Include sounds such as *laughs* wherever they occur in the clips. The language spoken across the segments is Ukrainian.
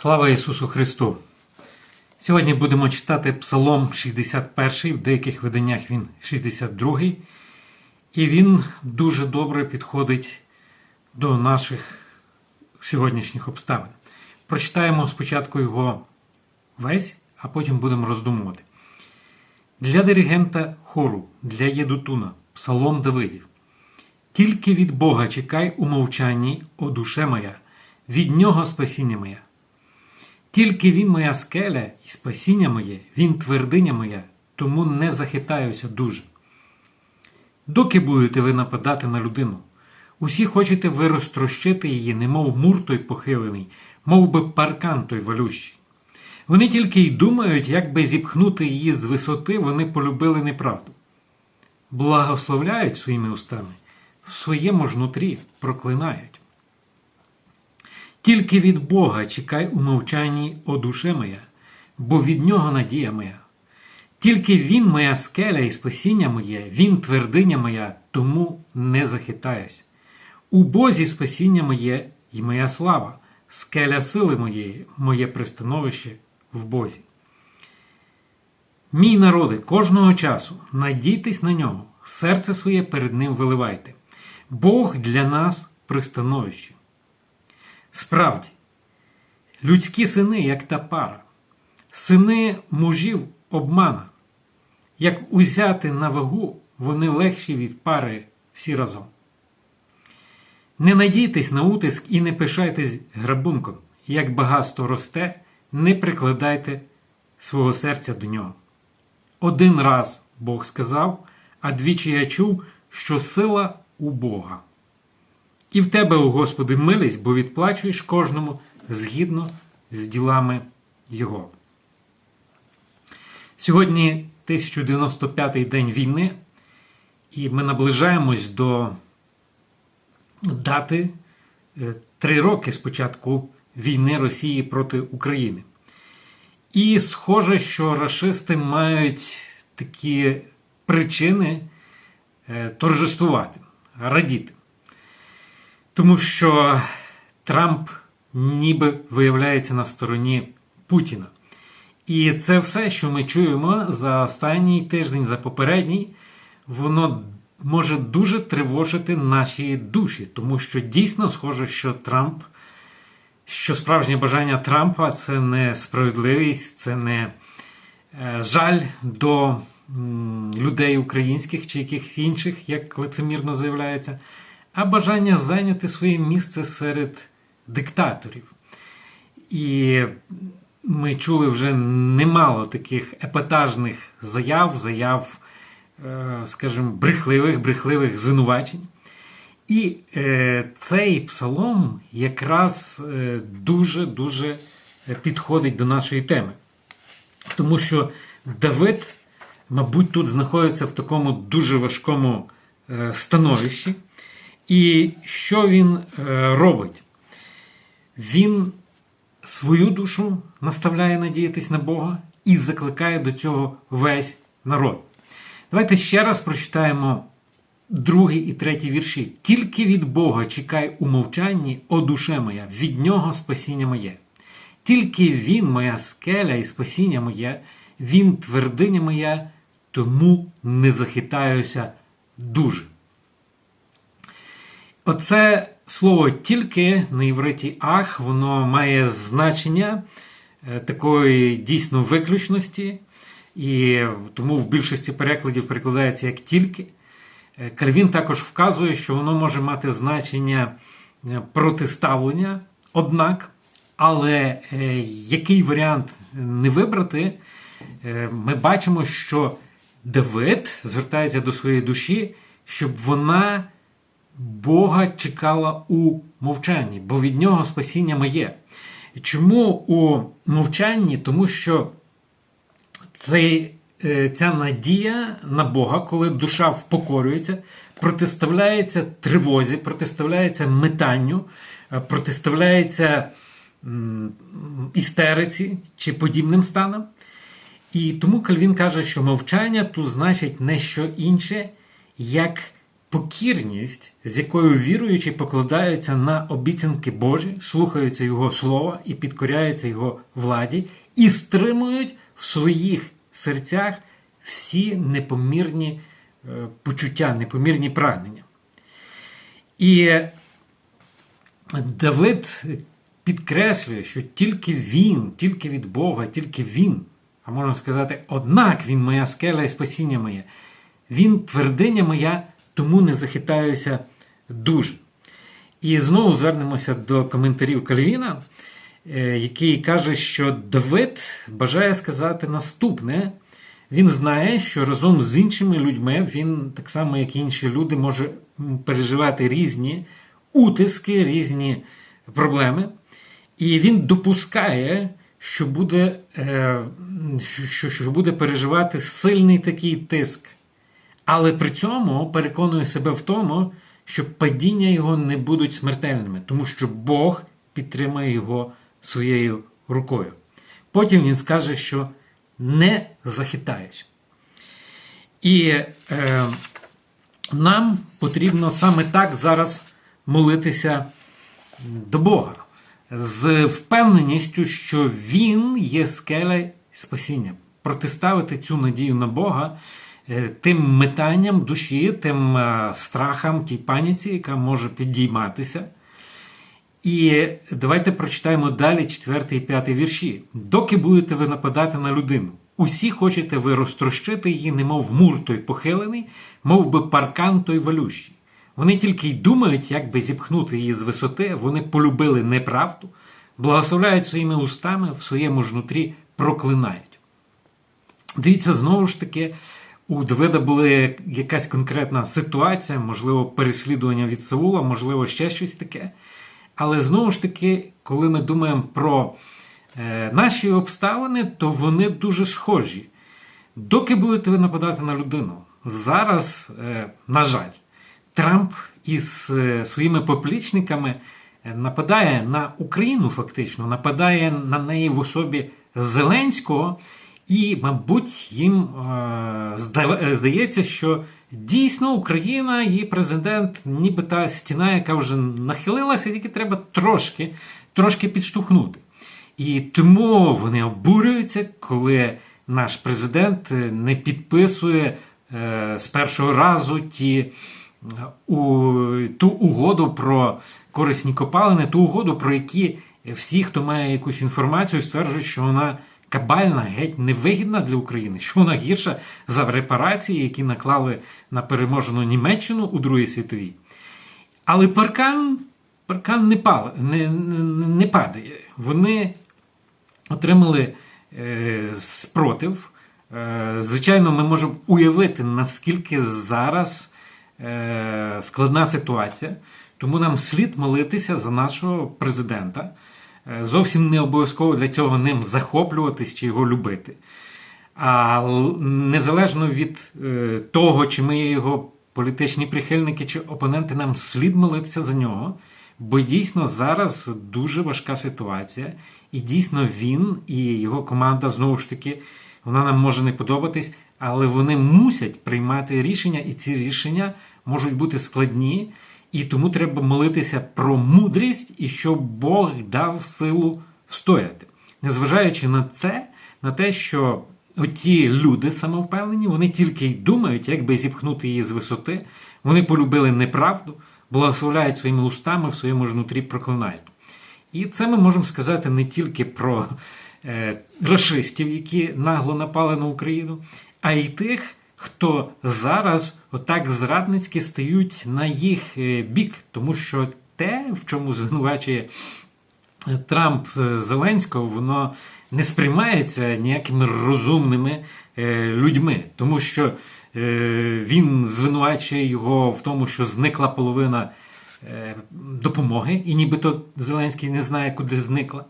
Слава Ісусу Христу! Сьогодні будемо читати Псалом 61, в деяких виданнях він 62, і він дуже добре підходить до наших сьогоднішніх обставин. Прочитаємо спочатку його весь, а потім будемо роздумувати. Для диригента хору, для Єдутуна, Псалом Давидів. Тільки від Бога чекай у мовчанні, о душе моя, від нього спасіння моя. Тільки він моя скеля і спасіння моє, він твердиня моя, тому не захитаюся дуже. Доки будете ви нападати на людину? Усі хочете ви розтрощити її, немов мур той похилений, мов би паркан той валющий. Вони тільки й думають, як би зіпхнути її з висоти, вони полюбили неправду. Благословляють своїми устами, в своєму ж нутрі проклинають. Тільки від Бога чекай у мовчанні, о душе моя, бо від нього надія моя. Тільки Він моя скеля і спасіння моє, Він твердиня моя, тому не захитаюсь. У Бозі спасіння моє і моя слава, скеля сили моєї, моє пристановище в Бозі. Мій народи, кожного часу надійтесь на нього, серце своє перед ним виливайте. Бог для нас пристановище. Справді, людські сини, як та пара, сини мужів обмана. Як узяти на вагу, вони легші від пари всі разом. Не надійтесь на утиск і не пишайтесь грабунком. Як багатство росте, не прикладайте свого серця до нього. Один раз Бог сказав, а двічі я чув, що сила у Бога. І в тебе, о Господи, милість, бо відплачуєш кожному згідно з ділами Його. Сьогодні 1095-й день війни, і ми наближаємось до дати е, три роки з початку війни Росії проти України. І схоже, що рашисти мають такі причини е, торжествувати, радіти. Тому що Трамп ніби виявляється на стороні Путіна. І це все, що ми чуємо за останній тиждень, за попередній, воно може дуже тривожити наші душі, тому що дійсно схоже, що Трамп, що справжнє бажання Трампа це не справедливість, це не е, жаль до людей українських чи якихось інших, як лицемірно заявляється а бажання зайняти своє місце серед диктаторів. І ми чули вже немало таких епатажних заяв, заяв, е, скажімо, брехливих, брехливих звинувачень. І е, цей псалом якраз дуже-дуже підходить до нашої теми. Тому що Давид, мабуть, тут знаходиться в такому дуже важкому е, становищі. І що він е, робить? Він свою душу наставляє надіятись на Бога і закликає до цього весь народ. Давайте ще раз прочитаємо другий і третій вірші. Тільки від Бога чекай у мовчанні, о душе моя, від нього спасіння моє. Тільки Він, моя скеля і спасіння моє, Він твердиня моя, тому не захитаюся дуже. Оце слово тільки на євриті ах, воно має значення е, такої дійсно виключності, і тому в більшості перекладів перекладається як тільки. Е, Кальвін також вказує, що воно може мати значення е, протиставлення, однак, але який варіант не вибрати, ми бачимо, що Давид звертається до своєї душі, щоб вона. Бога чекала у мовчанні, бо від нього спасіння моє. Чому у мовчанні? Тому що цей, е, ця надія на Бога, коли душа впокорюється, протиставляється тривозі, протиставляється метанню, е, протиставляється істериці чи подібним станам. І тому Кальвін каже, що мовчання тут значить не що інше, як покірність, з якою віруючі покладаються на обіцянки Божі, слухаються Його слова і підкоряються Його владі, і стримують в своїх серцях всі непомірні е, почуття, непомірні прагнення. І Давид підкреслює, що тільки він, тільки від Бога, тільки він, а можна сказати, однак він моя скеля і спасіння моє. Він твердиня моя, тому не захитаюся дуже. І знову звернемося до коментарів Кальвіна, е, який каже, що Давид бажає сказати наступне. Він знає, що разом з іншими людьми він, так само, як і інші люди, може переживати різні утиски, різні проблеми. І він допускає, що буде, е, що, що буде переживати сильний такий тиск. Але при цьому переконує себе в тому, що падіння його не будуть смертельними, тому що Бог підтримає його своєю рукою. Потім він скаже, що не захитають. І е, нам потрібно саме так зараз молитися до Бога з впевненістю, що Він є скеля спасіння. Протиставити цю надію на Бога тим метанням душі, тим е, страхам, тій паніці, яка може підійматися. І давайте прочитаємо далі 4 і 5 вірші. Доки будете ви нападати на людину, усі хочете ви розтрощити її, немов мур той похилений, мов би паркан той валющий. Вони тільки й думають, як би зіпхнути її з висоти, вони полюбили неправду, благословляють своїми устами, в своєму ж нутрі проклинають. Дивіться, знову ж таки, у Давида була якась конкретна ситуація, можливо, переслідування від Саула, можливо, ще щось таке. Але знову ж таки, коли ми думаємо про е, наші обставини, то вони дуже схожі. Доки будете ви нападати на людину, зараз, е, на жаль, Трамп із е, своїми поплічниками нападає на Україну, фактично, нападає на неї в особі Зеленського, і, мабуть, їм е, здається, що дійсно Україна, її президент, ніби та стіна, яка вже нахилилася, тільки треба трошки, трошки підштовхнути. І тому вони обурюються, коли наш президент не підписує з першого разу ті у ту угоду про корисні копалини, ту угоду, про які всі, хто має якусь інформацію, стверджують, що вона кабальна, геть невигідна для України, що вона гірша за репарації, які наклали на переможену Німеччину у Другій світовій. Але паркан паркан не, пал, не, не, падає. Вони отримали е, спротив. Е, Звичайно, ми можемо уявити, наскільки зараз. Е, складна ситуація, тому нам слід молитися за нашого президента. Е, зовсім не обов'язково для цього ним захоплюватись чи його любити. А незалежно від е, того, чи ми його політичні прихильники чи опоненти, нам слід молитися за нього. Бо дійсно зараз дуже важка ситуація, і дійсно він і його команда знову ж таки вона нам може не подобатись, але вони мусять приймати рішення, і ці рішення можуть бути складні, і тому треба молитися про мудрість і щоб Бог дав силу встояти. Незважаючи на це, на те, що оті люди самовпевнені, вони тільки й думають, як би зіпхнути її з висоти, вони полюбили неправду, благословляють своїми устами, в своєму ж нутрі проклинають. І це ми можемо сказати не тільки про е, расистів, які нагло напали на Україну, а й тих, хто зараз отак зрадницьки стають на їх е, бік, тому що те, в чому звинувачує е, Трамп Зеленського, воно не сприймається ніякими розумними е, людьми, тому що він звинувачує його в тому, що зникла половина допомоги, і нібито Зеленський не знає, куди зникла.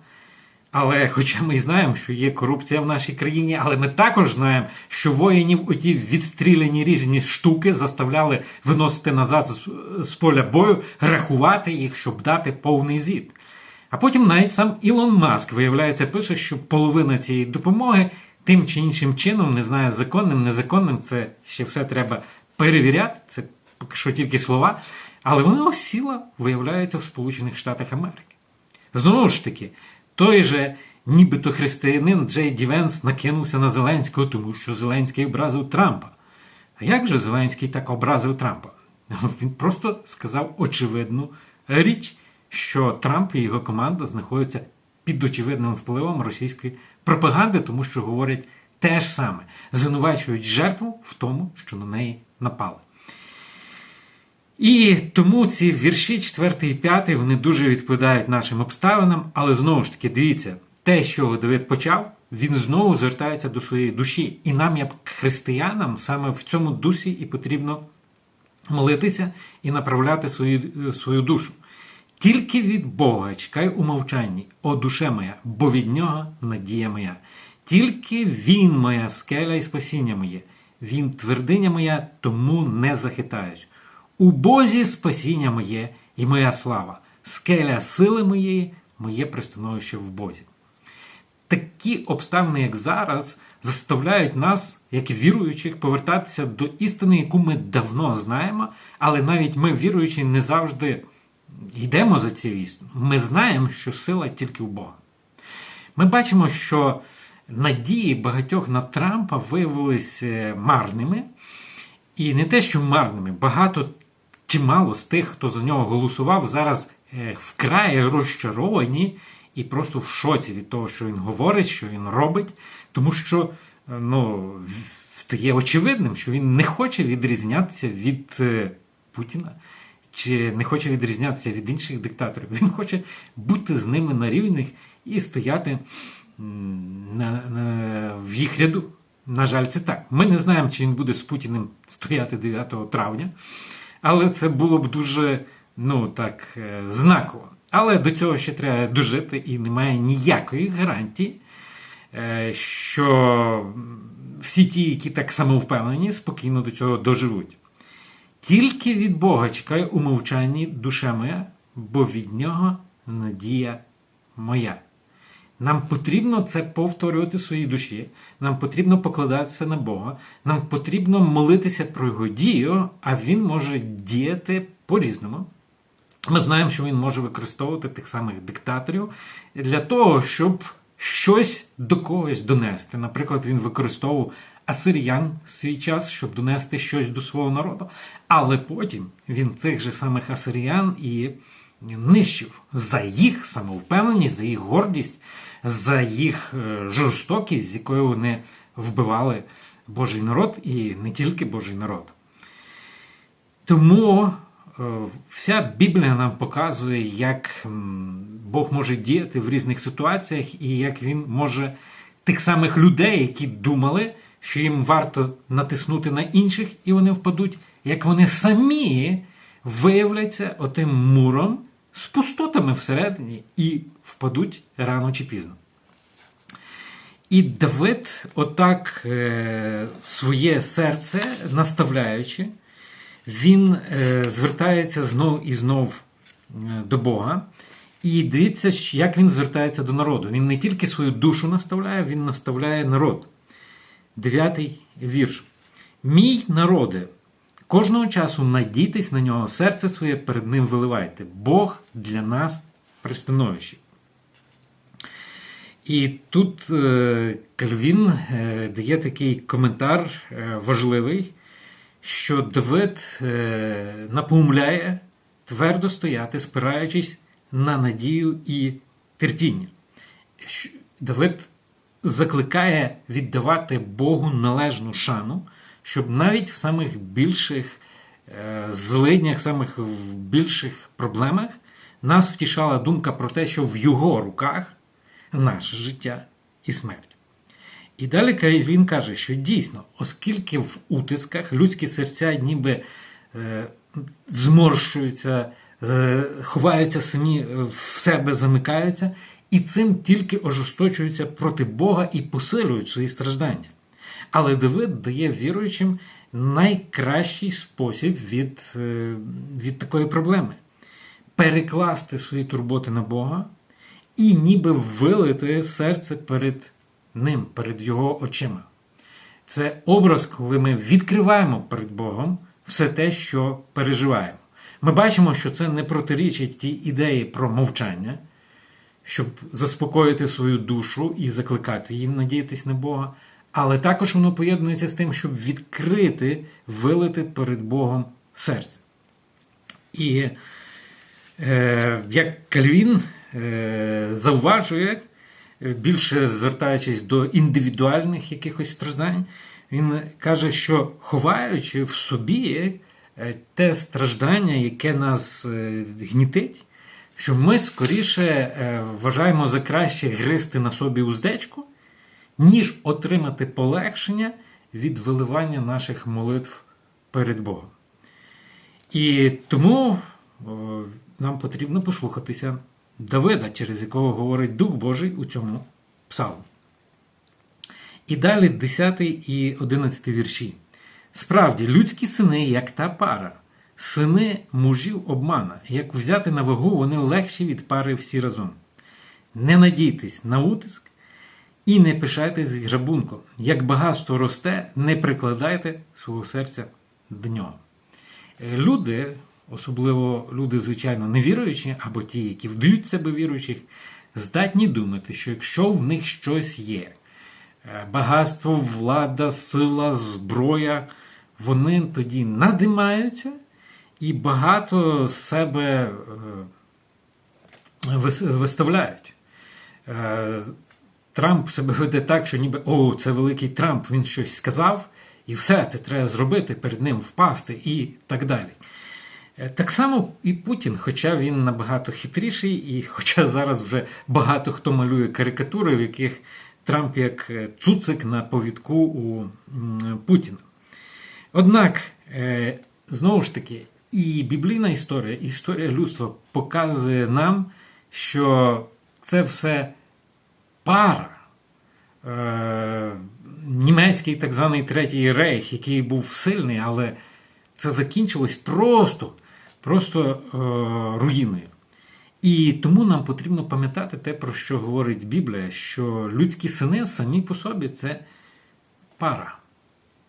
Але, хоча ми й знаємо, що є корупція в нашій країні, але ми також знаємо, що воїнів оті відстріляні різні штуки заставляли виносити назад з, з поля бою, рахувати їх, щоб дати повний зід. А потім навіть сам Ілон Маск, виявляється, пише, що половина цієї допомоги тим чи іншим чином, не знаю, законним, незаконним, це ще все треба перевіряти. Це поки що тільки слова, але вона осіла, виявляється, в Сполучених Штатах Америки. Знову ж таки, той же нібито християнин Джей Дівенс накинувся на Зеленського, тому що Зеленський образив Трампа. А як же Зеленський так образив Трампа? *laughs* Він просто сказав очевидну річ, що Трамп і його команда знаходяться під очевидним впливом російської пропаганди, тому що говорять те ж саме, звинувачують жертву в тому, що на неї напали. І тому ці вірші 4 і 5 вони дуже відповідають нашим обставинам, але знову ж таки, дивіться, те, що Давид почав, він знову звертається до своєї душі. І нам, як християнам, саме в цьому дусі і потрібно молитися і направляти свою, свою душу. Тільки від Бога чекай у мовчанні, о душе моя, бо від нього надія моя. Тільки Він моя скеля і спасіння моє, Він твердиня моя, тому не захитаюсь. У Бозі спасіння моє і моя слава, скеля сили моєї, моє пристановище в Бозі. Такі обставини, як зараз, заставляють нас, як віруючих, повертатися до істини, яку ми давно знаємо, але навіть ми, віруючі, не завжди йдемо за ці вістю. Ми знаємо, що сила тільки в Бога. Ми бачимо, що надії багатьох на Трампа виявилися марними. І не те, що марними, багато чимало з тих, хто за нього голосував, зараз е, вкрай розчаровані і просто в шоці від того, що він говорить, що він робить, тому що е, ну, стає очевидним, що він не хоче відрізнятися від е, Путіна. Чи не хоче відрізнятися від інших диктаторів. Він хоче бути з ними на рівних і стояти на, на, в їх ряду. На жаль, це так. Ми не знаємо, чи він буде з Путіним стояти 9 травня, але це було б дуже ну, так, е, знаково. Але до цього ще треба дожити, і немає ніякої гарантії, е, що всі ті, які так самовпевнені, спокійно до цього доживуть. Тільки від Бога чекай у мовчанні душа моя, бо від нього надія моя. Нам потрібно це повторювати в своїй душі, нам потрібно покладатися на Бога, нам потрібно молитися про його дію, а він може діяти по-різному. Ми знаємо, що він може використовувати тих самих диктаторів для того, щоб щось до когось донести. Наприклад, він використовував асиріян в свій час, щоб донести щось до свого народу. Але потім він цих же самих асиріян і нищив за їх самовпевненість, за їх гордість, за їх е, жорстокість, з якою вони вбивали Божий народ і не тільки Божий народ. Тому е, вся Біблія нам показує, як Бог може діяти в різних ситуаціях, і як Він може тих самих людей, які думали, що їм варто натиснути на інших, і вони впадуть, як вони самі виявляться отим муром з пустотами всередині і впадуть рано чи пізно. І Давид, отак е, своє серце наставляючи, він е, звертається знов і знов е, до Бога. І дивіться, як він звертається до народу. Він не тільки свою душу наставляє, він наставляє народ. Дев'ятий вірш. Мій народе, кожного часу надійтесь на нього, серце своє перед ним виливайте. Бог для нас пристановище. І тут е, Кальвін е, дає такий коментар е, важливий, що Давид напомляє твердо стояти, спираючись на надію і терпіння. Давид закликає віддавати Богу належну шану, щоб навіть в самих більших е, злиднях, самих більших проблемах нас втішала думка про те, що в його руках наше життя і смерть. І далі він каже, що дійсно, оскільки в утисках людські серця ніби е, зморщуються, е, ховаються самі в себе, замикаються, і цим тільки ожесточуються проти Бога і посилюють свої страждання. Але Давид дає віруючим найкращий спосіб від, е, від такої проблеми перекласти свої турботи на Бога і ніби вилити серце перед Ним, перед Його очима. Це образ, коли ми відкриваємо перед Богом все те, що переживаємо. Ми бачимо, що це не протирічить тій ідеї про мовчання, щоб заспокоїти свою душу і закликати її надіятись на Бога. Але також воно поєднується з тим, щоб відкрити, вилити перед Богом серце. І е, як Кальвін е, зауважує, е, більше звертаючись до індивідуальних якихось страждань, він каже, що ховаючи в собі е, те страждання, яке нас е, гнітить, що ми скоріше вважаємо за краще гризти на собі уздечку, ніж отримати полегшення від виливання наших молитв перед Богом. І тому нам потрібно послухатися Давида, через якого говорить Дух Божий у цьому псалмі. І далі 10 і 11 вірші. Справді, людські сини, як та пара, сини мужів обмана, як взяти на вагу, вони легші від пари всі разом. Не надійтесь на утиск і не пишайтесь грабунком. Як багатство росте, не прикладайте свого серця до нього. Е, Люди, особливо люди, звичайно, невіруючі, або ті, які вдають себе віруючих, здатні думати, що якщо в них щось є, е, багатство, влада, сила, зброя, вони тоді надимаються і багато себе е, виставляють. Трамп себе веде так, що ніби о, це великий Трамп, він щось сказав, і все, це треба зробити, перед ним впасти і так далі. Е, Так само і Путін, хоча він набагато хитріший, і *laughs* хоча зараз вже багато хто малює карикатури, в яких Трамп як е, цуцик на повідку у Путіна. Однак, е, знову ж таки, і біблійна історія, і історія людства показує нам, що це все пара. Е, німецький так званий Третій Рейх, який був сильний, але це закінчилось просто, просто е, руїною. І тому нам потрібно пам'ятати те, про що говорить Біблія, що людські сини самі по собі це пара.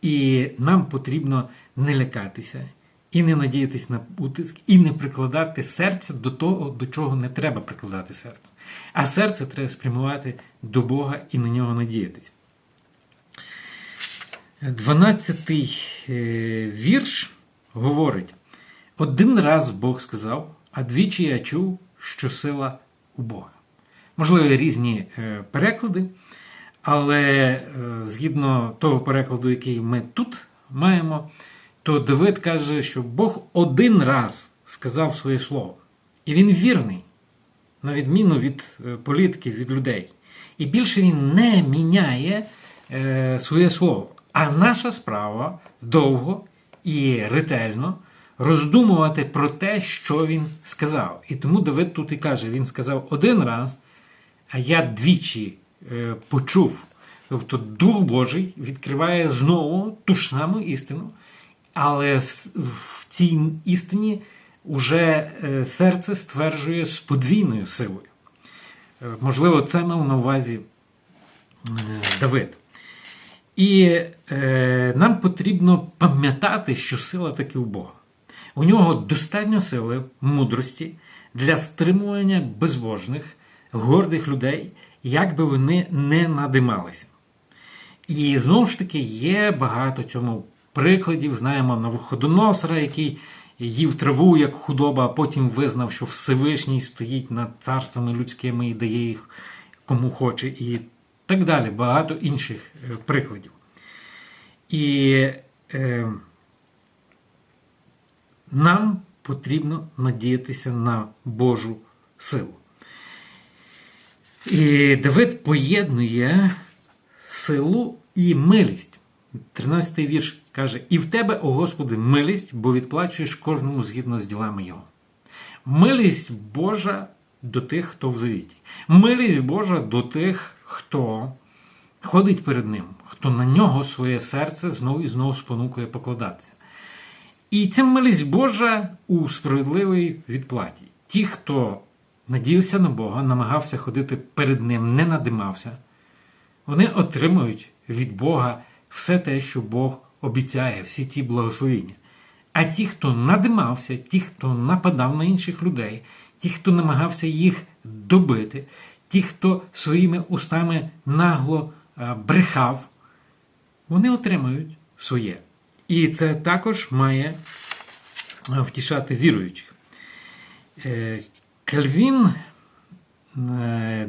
І нам потрібно не лякатися, і не надіятись на утиск, і не прикладати серце до того, до чого не треба прикладати серце. А серце треба спрямувати до Бога і на нього надіятись. Дванадцятий е, вірш говорить: один раз Бог сказав, а двічі я чув, що сила у Бога. Можливо, різні е, переклади, але е, згідно того перекладу, який ми тут маємо, то Давид каже, що Бог один раз сказав своє слово. І він вірний, на відміну від е, політиків, від людей. І більше він не міняє е, своє слово. А наша справа довго і ретельно роздумувати про те, що він сказав. І тому Давид тут і каже: він сказав один раз, а я двічі е, почув. Тобто Дух Божий відкриває знову ту ж саму істину, але в цій істині уже е, серце стверджує з подвійною силою. Е, Можливо, це мав на увазі е, Давид. І е, нам потрібно пам'ятати, що сила таки у Бога. У нього достатньо сили, мудрості для стримування безбожних, гордих людей, як би вони не надималися. І знову ж таки є багато цьому прикладів. Знаємо Навуходоносора, який їв траву як худоба, а потім визнав, що Всевишній стоїть над царствами людськими і дає їх кому хоче, і так далі. Багато інших е, прикладів. І е, нам потрібно надіятися на Божу силу. І Давид поєднує силу і милість. 13-й вірш каже: І в тебе, о Господи, милість, бо відплачуєш кожному згідно з ділами Його. Милість Божа до тих, хто в завіті. Милість Божа до тих, хто ходить перед Ним, хто на нього своє серце знову і знову спонукує покладатися. І ця милість Божа у справедливій відплаті. Ті, хто надіявся на Бога, намагався ходити перед Ним, не надимався, вони отримують від Бога все те, що Бог обіцяє, всі ті благословіння. А ті, хто надимався, ті, хто нападав на інших людей, ті, хто намагався їх добити, ті, хто своїми устами нагло е, брехав, вони отримають своє. І це також має е, втішати віруючих. Е, Кальвін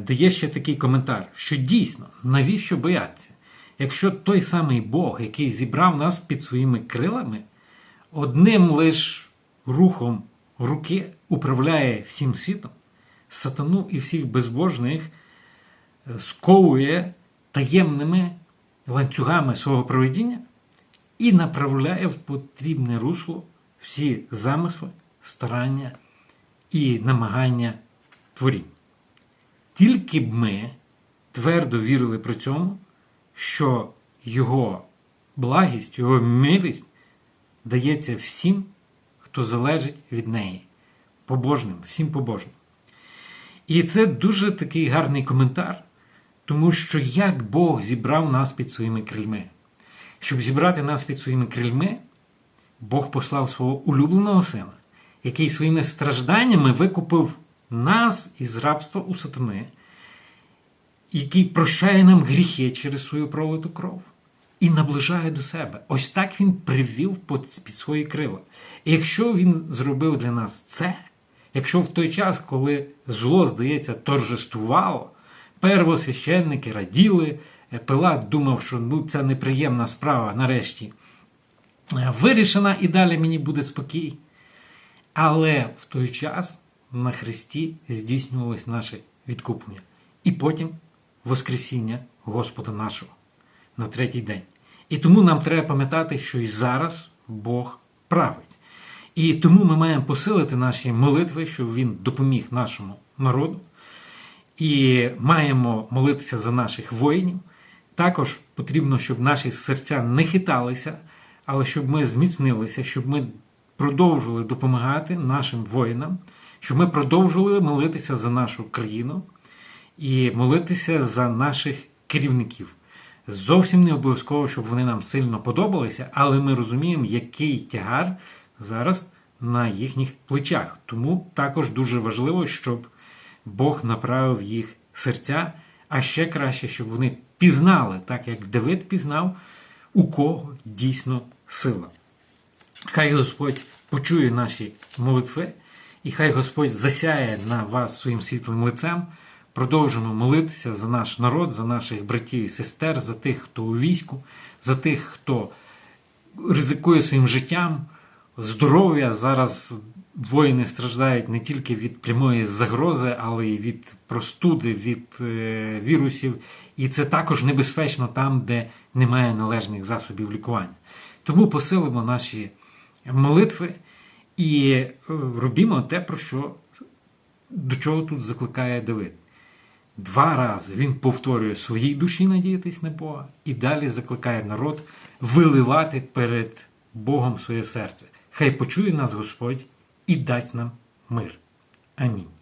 дає ще такий коментар, що дійсно, навіщо боятися? Якщо той самий Бог, який зібрав нас під своїми крилами, одним лиш рухом руки управляє всім світом, сатану і всіх безбожних е, сковує таємними ланцюгами свого проведіння і направляє в потрібне русло всі замисли, старання і намагання творінь. Тільки б ми твердо вірили при цьому, що його благість, його милість дається всім, хто залежить від неї, побожним, всім побожним. І це дуже такий гарний коментар, тому що як Бог зібрав нас під своїми крильми. Щоб зібрати нас під своїми крильми, Бог послав свого улюбленого сина, який своїми стражданнями викупив нас із рабства у сатани, який прощає нам гріхи через свою пролиту кров і наближає до себе. Ось так він привів під свої крила. І якщо він зробив для нас це, якщо в той час, коли зло, здається, торжествувало, первосвященники раділи, Пилат думав, що ну, це неприємна справа нарешті вирішена і далі мені буде спокій. Але в той час на Христі здійснювалось наше відкуплення. І потім Воскресіння Господа нашого на третій день. І тому нам треба пам'ятати, що і зараз Бог править. І тому ми маємо посилити наші молитви, щоб Він допоміг нашому народу. І маємо молитися за наших воїнів. Також потрібно, щоб наші серця не хиталися, але щоб ми зміцнилися, щоб ми продовжували допомагати нашим воїнам, щоб ми продовжували молитися за нашу країну і молитися за наших керівників. Зовсім не обов'язково, щоб вони нам сильно подобалися, але ми розуміємо, який тягар зараз на їхніх плечах. Тому також дуже важливо, щоб Бог направив їх серця, а ще краще, щоб вони пізнали, так як Давид пізнав, у кого дійсно сила. Хай Господь почує наші молитви, і хай Господь засяє на вас своїм світлим лицем. Продовжимо молитися за наш народ, за наших братів і сестер, за тих, хто у війську, за тих, хто ризикує своїм життям, здоров'я. Зараз воїни страждають не тільки від прямої загрози, але й від простуди, від е, вірусів. І це також небезпечно там, де немає належних засобів лікування. Тому посилимо наші молитви і робімо те, про що до чого тут закликає Давид. Два рази він повторює своїй душі надіятись на Бога і далі закликає народ виливати перед Богом своє серце. Хай почує нас Господь і дасть нам мир. Амінь.